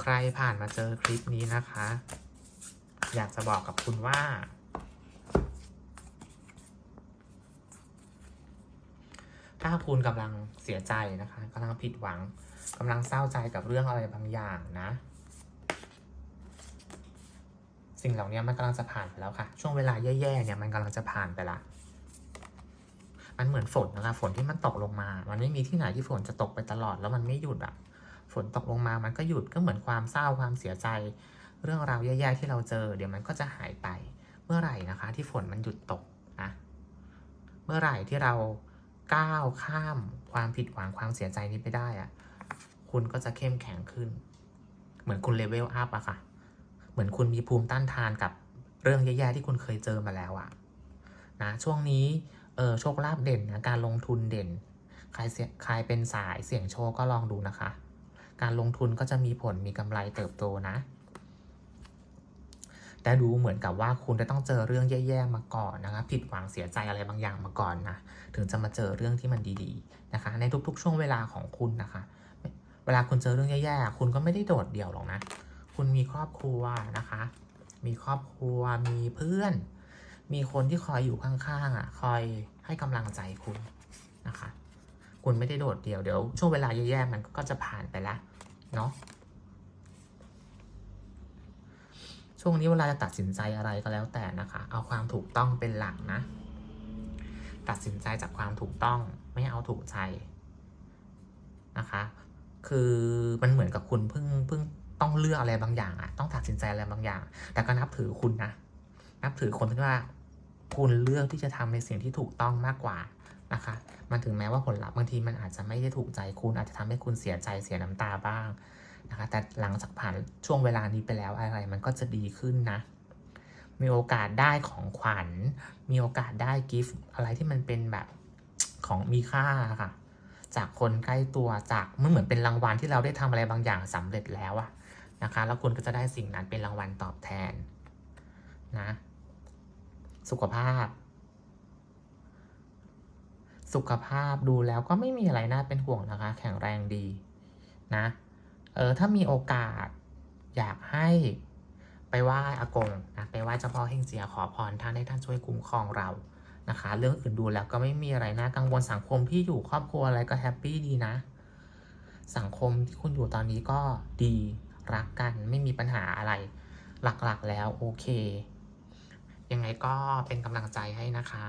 ใครผ่านมาเจอคลิปนี้นะคะ อยากจะบอกกับคุณว่า ถ้าคุณกำลังเสียใจนะคะกำลังผิดหวังกำลังเศร้าใจกับเรื่องอะไรบางอย่างนะ สิ่งเหล่านี้มันกำลังจะผ่านไปแล้วค่ะ ช่วงเวลาแย่ๆเนี่ยมันกำลังจะผ่านไปละมันเหมือนฝนนะคะ ฝนที่มันตกลงมา มันไม่มีที่ไหนที่ฝนจะตกไปตลอดแล้วมันไม่หยุดอะ ฝนตกลงมามันก็หยุดก็เหมือนความเศร้าความเสียใจ เรื่องราวแย่ๆที่เราเจอ เดี๋ยวมันก็จะหายไปเมื่อไหร่นะคะ ที่ฝนมันหยุดตกนะเมื่อไหร่ที่เราก้าวข้ามความผิดหวังความเสียใจนี้ไปได้อะคุณก็จะเข้มแข็งขึ้น เหมือนคุณเลเวลอัพอะค่ะ เหมือนคุณมีภูมิต้านทานกับเรื่องแย่ๆที่คุณเคยเจอมาแล้วอะนะช่วงนี้เออโชคลาภเด่นนะการลงทุนเด่น ใครเสียใครเป็นสายเสี่ยงโชคก็ลองดูนะคะ การลงทุนก็จะมีผลมีกำไรเติบโตนะ แต่ดูเหมือนกับว่าคุณจะต้องเจอเรื่องแย่ๆมาก่อนนะคะ ผิดหวังเสียใจอะไรบางอย่างมาก่อนนะ ถึงจะมาเจอเรื่องที่มันดีๆนะคะ ในทุกๆ ช่วงเวลาของคุณนะคะ เวลาคุณเจอเรื่องแย่ๆ คุณก็ไม่ได้โดดเดี่ยวหรอกนะ คุณมีครอบครัวนะคะ มีครอบครัว มีเพื่อน มีคนที่คอยอยู่ข้างๆอะ คอยให้กำลังใจคุณ คุณไม่ได้โดดเดี่ยวเดี๋ยวช่วงเวลาแย่ๆมันก็จะผ่านไปแล้วเนาะช่วงนี้เวลาจะตัดสินใจอะไรก็แล้วแต่นะคะ เอาความถูกต้องเป็นหลักนะ ตัดสินใจจากความถูกต้องไม่เอาถูกใจนะคะ คือมันเหมือนกับคุณเพิ่งเพิ่งต้องเลือกอะไรบางอย่างอะต้องตัดสินใจอะไรบางอย่าง แต่ก็นับถือคุณนะ นับถือคนที่ว่าคุณเลือกที่จะทำในสิ่งที่ถูกต้องมากกว่า นะคะ มันถึงแม้ว่าผลลัพธ์บางทีมันอาจจะไม่ได้ถูกใจคุณอาจจะทำให้คุณเสียใจเสียน้ำตาบ้างนะคะ แต่หลังจากผ่านช่วงเวลานี้ไปแล้วอะไรมันก็จะดีขึ้นนะ มีโอกาสได้ของขวัญ มีโอกาสได้กิฟต์อะไรที่มันเป็นแบบของมีค่าค่ะ จากคนใกล้ตัวจากมันเหมือนเป็นรางวัลที่เราได้ทำอะไรบางอย่างสำเร็จแล้วอะนะคะ แล้วคุณก็จะได้สิ่งนั้นเป็นรางวัลตอบแทนนะ สุขภาพ สุขภาพดูแล้วก็ไม่มีอะไรน่าเป็นห่วงนะคะ แข็งแรงดีนะ เออถ้ามีโอกาสอยากให้ไปไหว้อากงนะไปไหว้เจ้าพ่อเฮงเจียขอพรท่านให้ท่านช่วยคุ้มครองเรานะคะ เรื่องอื่นดูแล้วก็ไม่มีอะไรน่ากังวลสังคมที่อยู่ครอบครัวอะไรก็แฮปปี้ดีนะ สังคมที่คุณอยู่ตอนนี้ก็ดีรักกันไม่มีปัญหาอะไร หลักๆแล้วโอเค ยังไงก็เป็นกำลังใจให้นะคะ